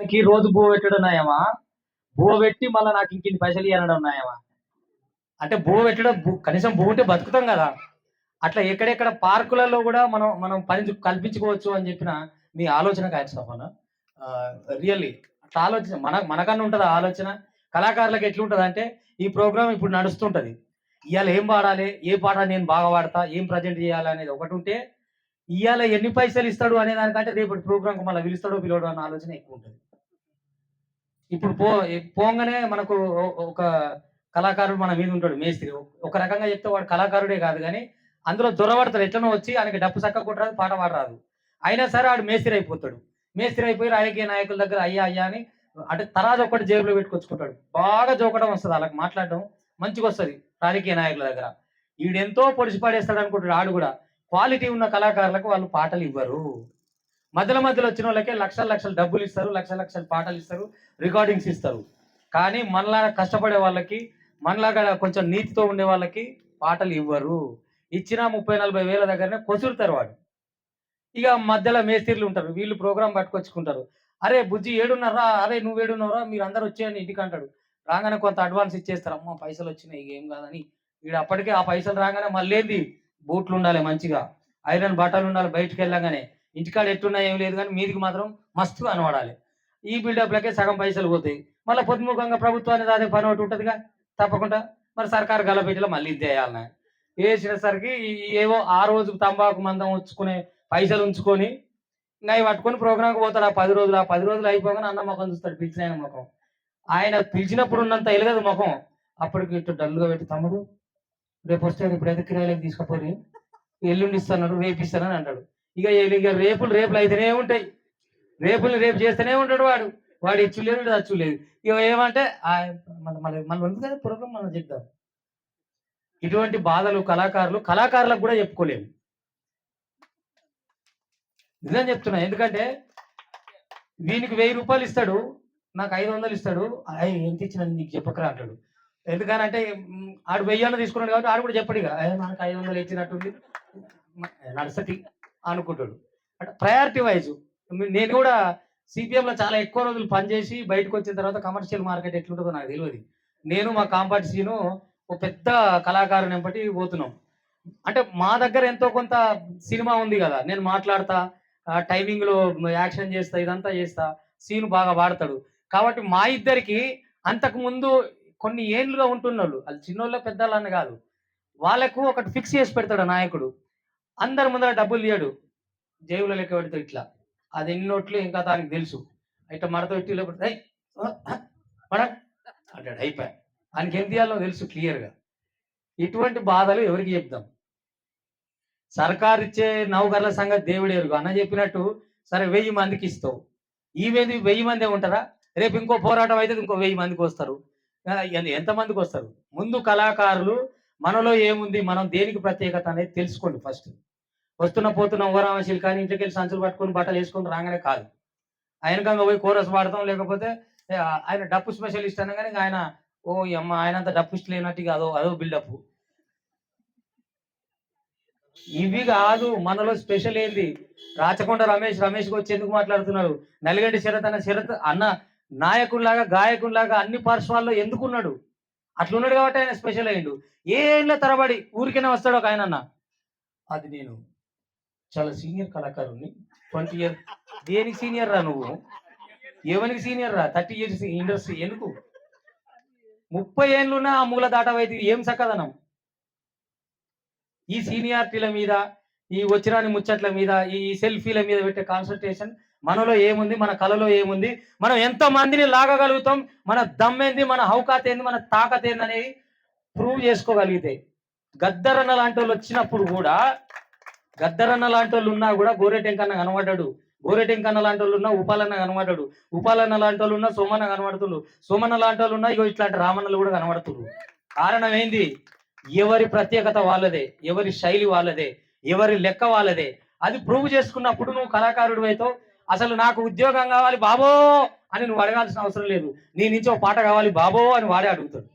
దానికి రోజు భూ పెట్టడం ఉన్నాయమా భూ పెట్టి మళ్ళీ నాకు ఇంక ఇన్ని పైసలు ఇవ్వడం ఉన్నాయమా అంటే భూ పెట్టడం కనీసం భూ ఉంటే బతుకుతాం కదా. అట్లా ఎక్కడెక్కడ పార్కులలో కూడా మనం మనం పని కల్పించుకోవచ్చు అని చెప్పిన మీ ఆలోచన కాదు సఫాన రియల్లీ అట్లా ఆలోచన మన మనకన్నా ఉంటుంది ఆలోచన? కళాకారులకు ఎట్లుంటుంది అంటే ఈ ప్రోగ్రామ్ ఇప్పుడు నడుస్తుంటది. ఇవాళ ఏం పాడాలి ఏ పాట నేను బాగా పాడతా ఏం ప్రజెంట్ చేయాలి అనేది ఒకటి ఉంటే ఇవాళ ఎన్ని పైసలు ఇస్తాడు అనే దానికంటే రేపటి ప్రోగ్రామ్కి మళ్ళీ పిలుస్తాడో పిలవడో అన్న ఆలోచన ఎక్కువ ఉంటుంది. ఇప్పుడు పో పోగానే మనకు ఒక కళాకారుడు మన మీద ఉంటాడు మేస్త్రి. ఒక రకంగా చెప్తే వాడు కళాకారుడే కాదు కానీ అందులో దొరబడతాడు ఎట్లనో వచ్చి ఆయనకి డప్పు చక్క కొట్టరాదు పాట పాడరాదు. అయినా సరే వాడు మేస్త్రి అయిపోతాడు. మేస్త్రి అయిపోయి రాజకీయ నాయకుల దగ్గర అయ్యా అయ్యా అని అంటే తరాజు ఒక్కటి జేబులో పెట్టుకొచ్చుకుంటాడు. బాగా జోకడం వస్తుంది వాళ్ళకి మాట్లాడడం మంచిగా వస్తుంది రాజకీయ నాయకుల దగ్గర. ఈడెంతో పొడిచి పాడేస్తాడు అనుకుంటాడు ఆడు కూడా. క్వాలిటీ ఉన్న కళాకారులకు వాళ్ళు పాటలు ఇవ్వరు. మధ్యలో మధ్యలో వచ్చిన వాళ్ళకే లక్షల లక్షల డబ్బులు ఇస్తారు లక్షల లక్షల పాటలు ఇస్తారు రికార్డింగ్స్ ఇస్తారు. కానీ మనలాగా కష్టపడే వాళ్ళకి మనలాగా కొంచెం నీతితో ఉండే వాళ్ళకి పాటలు ఇవ్వరు. ఇచ్చిన ముప్పై నలభై వేల దగ్గరనే కొసురుతారు వాడు ఇక మధ్యలో మేస్త్రీలు ఉంటారు వీళ్ళు ప్రోగ్రామ్ పట్టుకొచ్చుకుంటారు. అరే బుజ్జి ఏడున్నారా? అరే నువ్వు ఏడున్నారా మీరు అందరు వచ్చేయండి ఇంటికి అంటాడు. రాగానే కొంత అడ్వాన్స్ ఇచ్చేస్తారు. అమ్మ పైసలు వచ్చినాయి ఏం కాదని. వీడు అప్పటికే ఆ పైసలు రాగానే మళ్ళీ బూట్లు ఉండాలి మంచిగా. ఐరన్ బట్టలు ఉండాలి బయటికి వెళ్ళగానే. ఇంటికాడ ఎట్టున్నా ఏం లేదు కానీ మీదికి మాత్రం మస్తు కనబడాలి ఈ బిల్డప్లకే సగం పైసలు పోతాయి. మళ్ళీ పొద్దుముఖంగా ప్రభుత్వానికి అదే పని ఒకటి ఉంటుందిగా? తప్పకుండా. మరి సర్కారు గలపెట్టిలో మళ్ళీ ఇది చేయాలన్నా వేసినసరికి ఏవో ఆ రోజు తంబాకు మందం ఉంచుకునే పైసలు ఉంచుకొని ఇంకా పట్టుకొని ప్రోగ్రాంకి పోతాడు. ఆ పది రోజులు ఆ పది రోజులు అయిపోగానే అన్న ముఖం చూస్తాడు పిలిచిన ఆయన ముఖం. ఆయన పిలిచినప్పుడు ఉన్నంత ఎలగదు ముఖం. అప్పటికి ఇటు డల్గా పెట్టి తమ్ముడు రేపు వస్తే ఇప్పుడు అయితే కిరాయిలకు తీసుకుపోయి ఎల్లుండి ఇస్తాను రేపు ఇస్తానని అంటాడు. ఇక ఇక రేపులు రేపులు అయితేనే ఉంటాయి. రేపులు రేపు చేస్తూనే ఉంటాడు వాడు. వాడు ఇచ్చులేదు లేదు అచ్చు లేదు. ఇక ఏమంటే మళ్ళీ మళ్ళీ ఉంది కదా ప్రోగ్రామ్ మనం చెప్తాం? ఇటువంటి బాధలు కళాకారులు కళాకారులకు కూడా చెప్పుకోలేము. నిజం చెప్తున్నా ఎందుకంటే వీనికి వెయ్యి రూపాయలు ఇస్తాడు నాకు ఐదు వందలు ఇస్తాడు అయ్యి ఎంత ఇచ్చిన నీకు చెప్పకరా అంటాడు. ఎందుకనంటే ఆడు వెయ్యి అన్న తీసుకున్నాడు కాబట్టి ఆడు కూడా చెప్పడు ఇక. "అయ్య, మనకు ఐదు వందలు ఇచ్చినట్టుంది. నడుసతి అనుకుంటాడు. అంటే ప్రయారిటీ వైజ్ నేను కూడా సిపిఎంలో చాలా ఎక్కువ రోజులు పనిచేసి బయటకు వచ్చిన తర్వాత కమర్షియల్ మార్కెట్ ఎట్లుంటుందో నాకు తెలియదు. నేను మా కాంపాటిసీను ఒక పెద్ద కళాకారుని ఎంపటి పోతున్నాం. అంటే మా దగ్గర ఎంతో కొంత సినిమా ఉంది కదా నేను మాట్లాడతా టైమింగ్లో యాక్షన్ చేస్తా ఇదంతా చేస్తా సీన్ బాగా వాడతాడు. కాబట్టి మా ఇద్దరికి అంతకు ముందు కొన్ని ఏండ్లుగా ఉంటున్న వాళ్ళు చిన్నోళ్ళ పెద్దోళ్ళు అని కాదు వాళ్ళకు ఒకటి ఫిక్స్ చేసి పెడతాడు ఆ నాయకుడు. అందరి ముందర డబ్బులు తీయడు. జేబులో లెక్క పెడతాడు ఇట్లా. అది ఎన్ని నోట్లు ఇంకా దానికి తెలుసు. ఇట్లా మడత పెట్టి లేకపోతే పెడితే, అంటాడు. అయిపోయా. ఆయనకి ఏం తీయాలో తెలుసు క్లియర్గా. ఇటువంటి బాధలు ఎవరికి చెప్దాం? సర్కారు ఇచ్చే నౌకర్ల సంగతి దేవుడు ఎరుగు అన్న చెప్పినట్టు సరే వెయ్యి మందికి ఇస్తావు. ఈ వెయ్యి వెయ్యి మందే ఉంటారా రేపు ఇంకో పోరాటం అయితే ఇంకో వెయ్యి మందికి వస్తారు. ఎంతమందికి వస్తారు? ముందు కళాకారులు మనలో ఏముంది మనం దేనికి ప్రత్యేకత అనేది తెలుసుకోండి ఫస్ట్. వస్తున్న పోతున్న ఓరామశీలు కానీ ఇంటికి వెళ్ళి సంచులు పట్టుకొని బట్టలు వేసుకొని రాగానే కాదు. ఆయనకంగా పోయి కోరస్ పాడతాం లేకపోతే ఆయన డప్పు స్పెషలిస్ట్ అనగానే కానీ ఆయన ఓ అమ్మ ఆయన అంత డప్పు ఇష్ట లేనట్టుగా అదో అదో బిల్డప్ ఇవి కాదు మనలో స్పెషల్ ఏంది? రాచకొండ రమేష్ రమేష్ వచ్చి ఎందుకు మాట్లాడుతున్నారు? నలిగండి శరత్ అన్న శరత్ అన్న నాయకుల్లాగా గాయకుల్లాగా అన్ని పార్శ్వాల్లో ఎందుకున్నాడు? అట్లున్నాడు కాబట్టి ఆయన స్పెషల్ అయ్యిండు. ఏళ్ళ తరబడి ఊరికైనా వస్తాడు ఒక ఆయన అన్న? అది నేను చాలా సీనియర్ కళాకారుని ట్వంటీ ఇయర్. దేనికి సీనియర్ రా నువ్వు? ఎవరికి సీనియర్ రా? థర్టీ ఇయర్స్ ఇండస్ట్రీ ఎందుకు? ముప్పై ఏళ్ళున్నా ఆ మూల దాటవైతే ఏం చక్కదనం ఈ సీనియారిటీల మీద ఈ వచ్చిరాని ముచ్చట్ల మీద ఈ సెల్ఫీల మీద పెట్టే కాన్సన్ట్రేషన్ మనలో ఏముంది? మన కళలో ఏముంది? మనం ఎంత మందిని లాగగలుగుతాం? మన దమ్మేంది? మన హౌకాత్ ఏంది? మన తాకత్ ఏంది అనేది ప్రూవ్ చేసుకోగలిగితే గద్దరన్న లాంటి వాళ్ళు వచ్చినప్పుడు కూడా గద్దరన్న లాంటి వాళ్ళు ఉన్నా కూడా గోరెటెంకన్న కనబడ్డాడు. గోరెటెంకన్న లాంటి వాళ్ళు ఉన్నా ఉపాలన్న కనబడ్డాడు. ఉపాలన్న లాంటి వాళ్ళు ఉన్నా సోమన్న కనబడుతుండ్రు సోమన్న లాంటి వాళ్ళు ఉన్నా ఇగో ఇట్లాంటి రామన్నలు కూడా కనబడుతుండ్రు కారణం ఏంది? ఎవరి ప్రత్యేకత వాళ్ళదే ఎవరి శైలి వాళ్ళదే ఎవరి లెక్క వాళ్ళదే. అది ప్రూవ్ చేసుకున్నప్పుడు నువ్వు కళాకారుడు అసలు నాకు ఉద్యోగం కావాలి బాబో అని నువ్వు అడగాల్సిన అవసరం లేదు. నీ నుంచి ఒక పాట కావాలి బాబో అని వాడే అడుగుతాడు.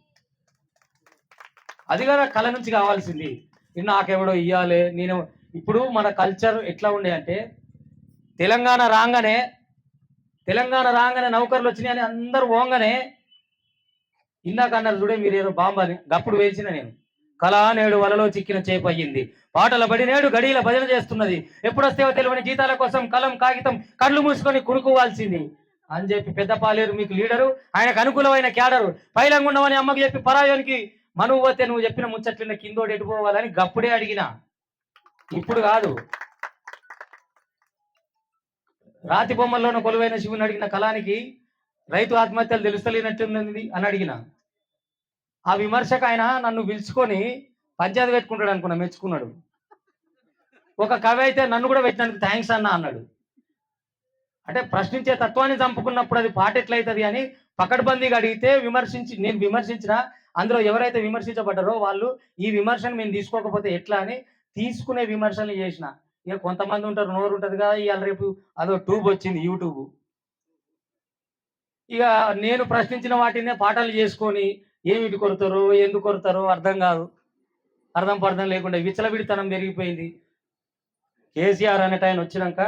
అది కదా కళ నుంచి కావాల్సింది. నాకెవడో ఇయ్యాలి నేను ఇప్పుడు మన కల్చర్ ఎట్లా ఉండే అంటే తెలంగాణ రాగానే తెలంగాణ రాగానే నౌకర్లు వచ్చినాయని అందరూ పోగానే ఇందాక అన్నారు చూడే మీరు ఏదో అని గప్పుడు వేసిన నేను. కళా నేడు వలలో చిక్కిన చేప అయ్యింది. పాటల బడి నేడు గడియల భజన చేస్తున్నది. ఎప్పుడొస్తేవో తెలియని జీతాల కోసం కలం కాగితం కళ్ళు మూసుకొని కురుకోవాల్సింది అని చెప్పి పెద్ద పాలేరు మీకు లీడరు ఆయనకు అనుకూలమైన క్యాడరు. ఉండవని అమ్మకి చెప్పి పరాయానికి మనువు నువ్వు చెప్పిన ముచ్చట్లిన కిందోడు ఎటుపోవాలని గప్పుడే అడిగినా. ఇప్పుడు కాదు. రాతి బొమ్మల్లోనూ కొలువైన శివుని అడిగిన కళానికి రైతు ఆత్మహత్యలు తెలుస్తలేనట్టుంది అని అడిగిన. ఆ విమర్శకు ఆయన నన్ను పిలుచుకొని పంచాయతీ పెట్టుకుంటాడు అనుకున్నా మెచ్చుకున్నాడు. ఒక కవి అయితే నన్ను కూడా పెట్టినందుకు థ్యాంక్స్ అన్న అన్నాడు. అంటే ప్రశ్నించే తత్వాన్ని చంపుకున్నప్పుడు అది పాట ఎట్లయితుంది అని పకడ్బందీగా అడిగితే విమర్శించి నేను విమర్శించిన అందులో ఎవరైతే విమర్శించబడ్డారో వాళ్ళు ఈ విమర్శను మేము తీసుకోకపోతే ఎట్లా అని తీసుకునే విమర్శలు చేసిన. ఇక కొంతమంది ఉంటారు నోరు ఉంటుంది కదా ఇవాళ రేపు అదో ట్యూబ్ వచ్చింది యూట్యూబ్. ఇక నేను ప్రశ్నించిన వాటినే పాఠాలు చేసుకొని ఏమిటి కొడతారో ఎందుకు కొడతారో అర్థం కాదు. అర్థం పర్థం లేకుండా విచ్చలవిడితనం పెరిగిపోయింది. కేసీఆర్ అనే టైం వచ్చినాక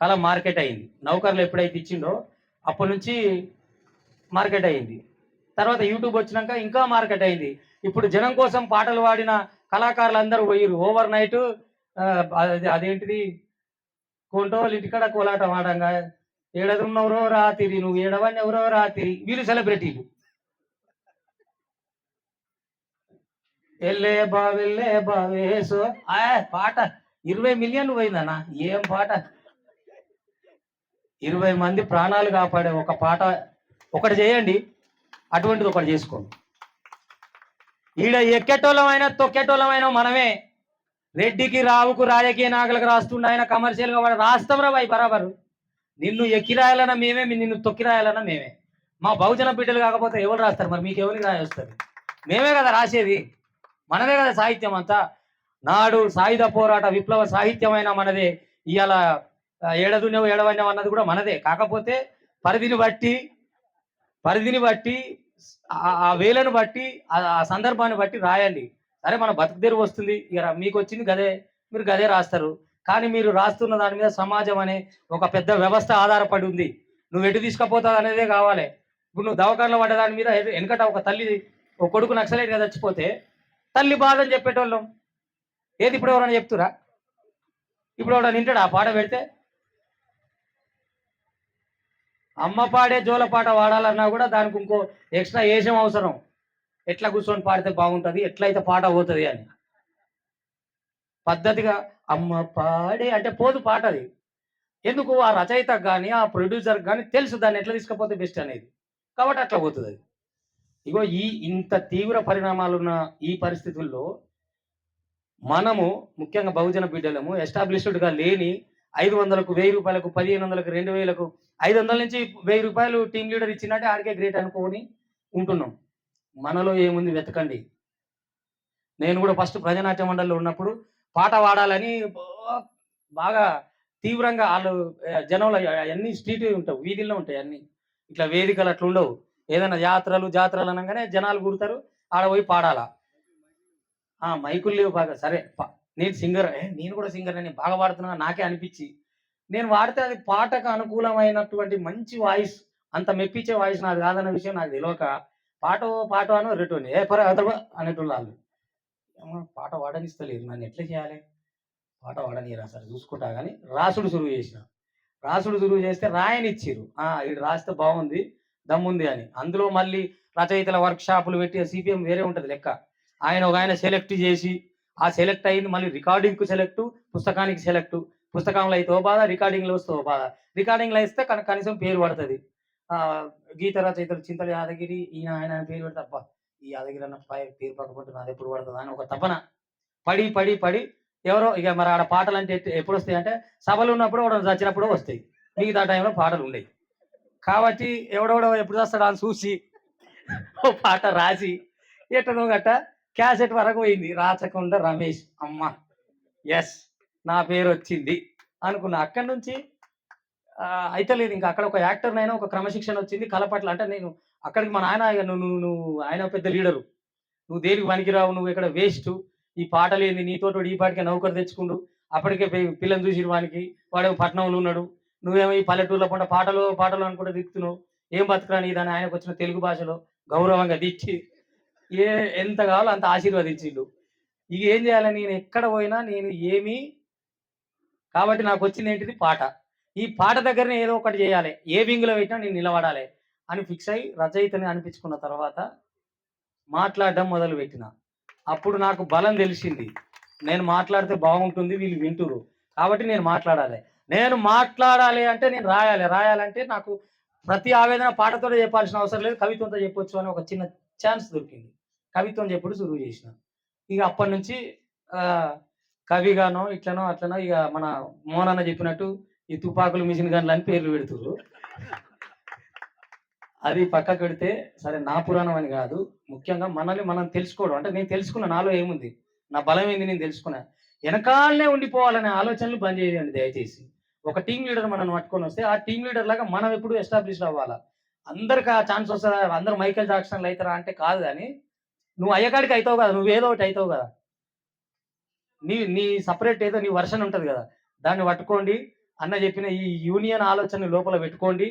కళ మార్కెట్ అయింది. నౌకర్లు ఎప్పుడైతే ఇచ్చిండో అప్పటి నుంచి మార్కెట్ అయింది. తర్వాత యూట్యూబ్ వచ్చినాక ఇంకా మార్కెట్ అయింది. ఇప్పుడు జనం కోసం పాటలు పాడిన కళాకారులు అందరూ పోయిరు ఓవర్ నైట్ అదేంటిది? కొంటోళ్ళు ఇంటికాడ కోలాట ఆడంగా. ఏడదున్నవరో రాత్రి నువ్వు ఏడవని ఎవరో రాత్రి. వీళ్ళు సెలబ్రిటీలు. ఎల్లే బా వెళ్ళే బా వేసు పాట ఇరవై మిలియన్లు పోయిందన్నా. ఏం పాట? ఇరవై మంది ప్రాణాలు కాపాడే ఒక పాట. ఒకటి చేయండి. అటువంటిది ఒకటి చేసుకోండి. ఈడ ఎక్కేటోళ్ళమైనా తొక్కేటోళ్ళమైనా మనమే. రెడ్డికి రావుకు రాజకీయ నాయకులకు రాస్తుండే ఆయన కమర్షియల్గా వాడు రాస్తాం రా బాయ్ బరాబరు. నిన్ను ఎక్కిరాయాలన్నా మేమే నిన్ను తొక్కి రాయాలన్నా మేమే. మా బహుజన బిడ్డలు కాకపోతే ఎవరు రాస్తారు? మరి మీకు ఎవరికి రాయొస్తుంది మేమే కదా రాసేది. మనదే కదా సాహిత్యం అంతా. నాడు సాయుధ పోరాట విప్లవ సాహిత్యమైన మనదే. ఇవాళ ఏడదున్యవు ఏడవన్యం అన్నది కూడా మనదే. కాకపోతే పరిధిని బట్టి పరిధిని బట్టి ఆ- వేలను బట్టి ఆ- సందర్భాన్ని బట్టి రాయండి. సరే మన బతుకుదేరు వస్తుంది. ఇక మీకు వచ్చింది గదే మీరు గదే రాస్తారు. కానీ మీరు రాస్తున్న దాని మీద సమాజం అనే ఒక పెద్ద వ్యవస్థ ఆధారపడి ఉంది. నువ్వు ఎటు తీసుకుపోతావు అనేదే కావాలి. ఇప్పుడు నువ్వు దవాఖానలో పడ్డ దాని మీద వెనకట ఒక తల్లి ఒక కొడుకు నక్సలైట్గా చచ్చిపోతే తల్లి బాధ అని చెప్పేటోళ్ళం. ఏది ఇప్పుడు ఎవరైనా చెప్తురా? ఇప్పుడు ఎవరైనా వింటాడా? ఆ పాట పెడితే అమ్మ పాడే జోల పాట కూడా దానికి ఇంకో ఎక్స్ట్రా ఏషం అవసరం. ఎట్లా కూర్చొని పాడితే బాగుంటుంది ఎట్లయితే పాట పోతుంది అని. పద్ధతిగా అమ్మ పాడే అంటే పోదు పాట అది. ఎందుకు ఆ రచయితకు కానీ ఆ ప్రొడ్యూసర్ కానీ తెలుసు దాన్ని ఎట్లా తీసుకపోతే బెస్ట్ అనేది. కాబట్టి అట్లా పోతుంది అది. ఇగో ఈ ఇంత తీవ్ర పరిణామాలున్న ఈ పరిస్థితుల్లో మనము ముఖ్యంగా బహుజన బిడ్డలము ఎస్టాబ్లిష్డ్గా లేని ఐదు వందలకు వెయ్యి రూపాయలకు పదిహేను వందలకు రెండు వేలకు ఐదు వందల నుంచి వెయ్యి రూపాయలు టీం లీడర్ ఇచ్చినట్టే ఆడికే గ్రేట్ అనుకోని ఉంటున్నాం. మనలో ఏముంది వెతకండి. నేను కూడా ఫస్ట్ ప్రజానాట్య మండలిలో ఉన్నప్పుడు పాట పాడాలని బాగా తీవ్రంగా వాళ్ళు జనంలో అన్ని స్ట్రీట్ ఉంటావు వీధుల్లో ఉంటాయి అన్ని ఇట్లా వేదికలు అట్లా ఉండవు. ఏదైనా జాతరలు జాతరలు అనగానే జనాలు గుడతారు ఆడ పోయి పాడాలా. మైకులు లేవు బాగా సరే నేను సింగర్ నేను కూడా సింగర్ నేను బాగా పాడుతున్నా నాకే అనిపించి. నేను వాడితే అది పాటకు అనుకూలమైనటువంటి మంచి వాయిస్ అంత మెప్పించే వాయిస్ నాది కాదన్న విషయం నాకు తెలియక పాట పాట అను రిటర్న్ ఏ పర అతడు అనేటోళ్ళు వాళ్ళు. ఏమో పాట వాడనిస్తలేదు నన్ను ఎట్లా చేయాలి? పాట వాడనియరా సరే చూసుకుంటా కానీ రాసుడు సురువు చేసిన. రాసుడు సురువు చేస్తే రాయనిచ్చిర్రు ఆ ఇది రాస్తే బాగుంది దమ్ముంది అని. అందులో మళ్ళీ రచయితల వర్క్ షాపులు పెట్టి సిపిఎం వేరే ఉంటుంది లెక్క. ఆయన ఒక ఆయన సెలెక్ట్ చేసి ఆ సెలెక్ట్ అయింది మళ్ళీ రికార్డింగ్కు సెలెక్ట్ పుస్తకానికి సెలెక్ట్ పుస్తకంలో అయితే ఓ బాధ రికార్డింగ్లో వస్తే ఓ బాధ. రికార్డింగ్లో ఇస్తే కనుక కనీసం పేరు పడుతుంది. ఆ, గీత రచయితలు చింతల యాదగిరి ఈయన ఆయన పేరు పెడితే అబ్బా ఈ యాదగిరి అన్న పేరు పక్కకుంటే నాది ఎప్పుడు పడుతుంది అని ఒక తపన. పడి పడి పడి ఎవరో ఇక మరి ఆడ పాటలు అంటే ఎప్పుడు వస్తాయి అంటే సభలు ఉన్నప్పుడు ఎవడో చచ్చినప్పుడు వస్తాయి. మిగతా టైంలో పాటలు ఉండేవి కాబట్టి ఎవడెవడో ఎప్పుడు చేస్తాడు అని చూసి ఓ పాట రాసి ఎట్టనో గట్ట క్యాసెట్ వరకు పోయింది. రాచకొండ రమేష్. అమ్మ. ఎస్ నా పేరు వచ్చింది అనుకున్నా. అక్కడి నుంచి అయితే లేదు. ఇంకా అక్కడ ఒక యాక్టర్ అయినా ఒక క్రమశిక్షణ వచ్చింది. కలపట్ల అంటే నేను అక్కడికి మా నాయన నువ్వు నువ్వు ఆయన పెద్ద లీడరు. నువ్వు దేనికి పనికిరావు? నువ్వు ఇక్కడ వేస్ట్. ఈ పాటలు ఏంది నీతో ఈ పాటికే నౌకరు తెచ్చుకుండు. అప్పటికే పిల్లని చూసి వానికి వాడేమో పట్నంలో ఉన్నాడు. నువ్వేమో ఈ పల్లెటూర్లో పంట పాటలు పాటలు అనుకుంటే దిక్కుతున్నావు ఏం బతుకురా దాన్ని ఆయనకు వచ్చిన తెలుగు భాషలో గౌరవంగా దిచ్చి ఏ ఎంత కావాలో అంత ఆశీర్వదించిండు. ఇక ఏం చేయాలి? నేను ఎక్కడ పోయినా నేను ఏమీ కాబట్టి నాకు వచ్చింది ఏంటిది? పాట. ఈ పాట దగ్గరనే ఏదో ఒకటి చేయాలి. ఏ వింగ్లో పెట్టినా నేను నిలబడాలి అని ఫిక్స్ అయ్యి రచయితని అనిపించుకున్న తర్వాత మాట్లాడడం మొదలు పెట్టిన. అప్పుడు నాకు బలం తెలిసింది. నేను మాట్లాడితే బాగుంటుంది వీళ్ళు వింటురు కాబట్టి నేను మాట్లాడాలి. నేను మాట్లాడాలి అంటే నేను రాయాలి. రాయాలంటే నాకు ప్రతి ఆవేదన పాటతో చెప్పాల్సిన అవసరం లేదు. కవిత్వంతో చెప్పొచ్చు అని ఒక చిన్న ఛాన్స్ దొరికింది. కవిత్వం చెప్పుడు సురువు చేసిన. ఇక అప్పటి నుంచి కవిగానో ఇట్లనో అట్లనో ఇక మన మోనన్న చెప్పినట్టు ఈ తుపాకులు మిషన్ గన్లు అని పేర్లు పెడుతురు అది పక్కకు పెడితే సరే నా పురాణం అని కాదు ముఖ్యంగా మనల్ని మనం తెలుసుకోవడం. అంటే నేను తెలుసుకున్న నాలో ఏముంది? నా బలం ఏంది నేను తెలుసుకున్నా. వెనకాలనే ఉండిపోవాలనే ఆలోచనలు బంద్ చేయండి దయచేసి. ఒక టీం లీడర్ మనం పట్టుకొని వస్తే ఆ టీం లీడర్ లాగా మనం ఎప్పుడు ఎస్టాబ్లిష్ అవ్వాలా? అందరికి ఆ ఛాన్స్ వస్తుందా? అందరు మైకేల్ జాక్సన్లు అవుతారా? అంటే కాదు కానీ నువ్వు అయ్యకాడికి అవుతావు కదా నువ్వు ఏదో ఒకటి అవుతావు కదా. నీ నీ సపరేట్ ఏదో నీ వర్షన్ ఉంటుంది కదా. దాన్ని పట్టుకోండి అన్న చెప్పిన ఈ యూనియన్ ఆలోచన లోపల పెట్టుకోండి.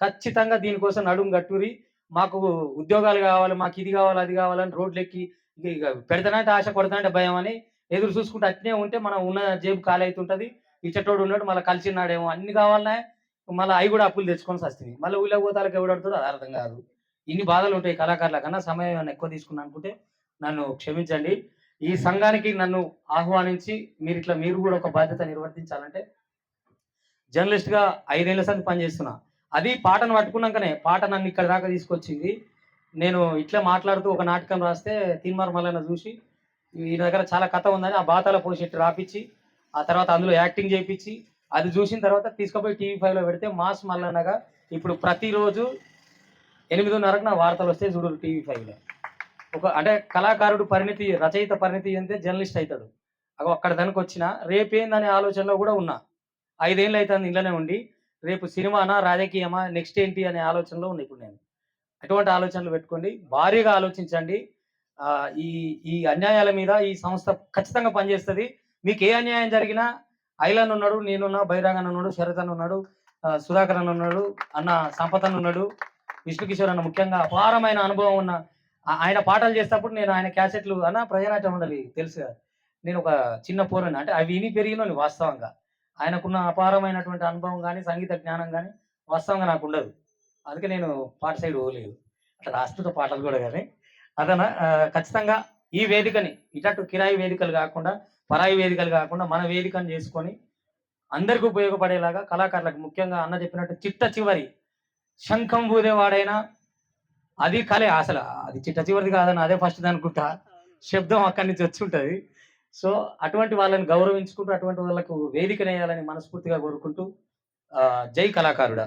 ఖచ్చితంగా దీనికోసం నడుము గట్టురి మాకు ఉద్యోగాలు కావాలి మాకు ఇది కావాలి అది కావాలని రోడ్లు ఎక్కి పెడతానంటే ఆశ కొడతానంటే భయం అని ఎదురు చూసుకుంటే అట్నే ఉంటే మనం ఉన్న జేబు ఖాళీ అవుతుంటుంది ఇచ్చటోడు ఉన్నాడు మళ్ళీ కలిసినాడేమో అన్ని కావాలనే మళ్ళీ అవి కూడా అప్పులు తెచ్చుకొని వస్తుంది మళ్ళీ ఊళ్ళో పోతాలకు ఎవడడుతాడో అది అర్థం కాదు. ఇన్ని బాధలు ఉంటాయి కళాకారుల కన్నా సమయం ఏమైనా ఎక్కువ తీసుకున్నా అనుకుంటే నన్ను క్షమించండి. ఈ సంఘానికి నన్ను ఆహ్వానించి మీరు ఇట్లా మీరు కూడా ఒక బాధ్యత నిర్వర్తించాలంటే జర్నలిస్ట్గా ఐదేళ్ళ సంది పనిచేస్తున్నా. అది పాటను పట్టుకున్నాకనే పాట నన్ను ఇక్కడ దాకా తీసుకొచ్చింది. నేను ఇట్లా మాట్లాడుతూ ఒక నాటకం రాస్తే తీన్మార్ మల్లన్న చూసి ఈ దగ్గర చాలా కథ ఉందని ఆ బాతాల పోషెట్ రాపిచ్చి ఆ తర్వాత అందులో యాక్టింగ్ చేయించి అది చూసిన తర్వాత తీసుకుపోయి టీవీ ఫైవ్లో పెడితే మాస్ మల్లన్నగా ఇప్పుడు ప్రతిరోజు ఎనిమిదిన్నరకు నా వార్తలు వస్తే చూడు టీవీ ఫైవ్లో. ఒక అంటే కళాకారుడు పరిణితి రచయిత పరిణితి అంతే జర్నలిస్ట్ అవుతాడు అగో అక్కడ దానికి వచ్చిన రేపేందనే ఆలోచనలో కూడా ఉన్నా. ఐదేళ్ళు అవుతుంది ఇంట్లోనే ఉండి రేపు సినిమానా రాజకీయమా నెక్స్ట్ ఏంటి అనే ఆలోచనలో ఉంది ఇప్పుడు నేను. అటువంటి ఆలోచనలు పెట్టుకోండి. భారీగా ఆలోచించండి. ఈ ఈ అన్యాయాల మీద ఈ సంస్థ ఖచ్చితంగా పనిచేస్తుంది. మీకు ఏ అన్యాయం జరిగినా ఐలన్ ఉన్నాడు నేనున్నా బైరాగన్ ఉన్నాడు శరత్ ఉన్నాడు సుధాకర్ అన్న ఉన్నాడు అన్న సంపత్ ఉన్నాడు విష్ణు కిషోర్ అన్న ముఖ్యంగా అపారమైన అనుభవం ఉన్న ఆయన పాటలు చేసేటప్పుడు నేను ఆయన క్యాసెట్లు అన్న ప్రజానాట్యం ఉండాలి తెలుసు కదా. నేను ఒక చిన్న పోరని అంటే అవి విని పెరిగిన వాస్తవంగా. ఆయనకున్న అపారమైనటువంటి అనుభవం కానీ సంగీత జ్ఞానం కానీ వాస్తవంగా నాకు ఉండదు. అందుకే నేను పాట సైడ్ పోలేదు. అట్లా రాష్ట్ర పాటలు కూడా కానీ. అదన ఖచ్చితంగా ఈ వేదికని ఇటట్టు కిరాయి వేదికలు కాకుండా పరాయి వేదికలు కాకుండా మన వేదికను చేసుకొని అందరికీ ఉపయోగపడేలాగా కళాకారులకు ముఖ్యంగా అన్న చెప్పినట్టు చిట్ట చివరి శంఖం ఊదేవాడైనా అది కలే అసలు. అది చిట్ట చివరిది కాదని అదే ఫస్ట్ అనుకుంటా. శబ్దం అక్కడి నుంచి వచ్చి ఉంటుంది సో అటువంటి వాళ్ళని గౌరవించుకుంటూ అటువంటి వాళ్ళకు వేదికనేయాలని మనస్ఫూర్తిగా కోరుకుంటూ ఆ, జై కళాకారుడా.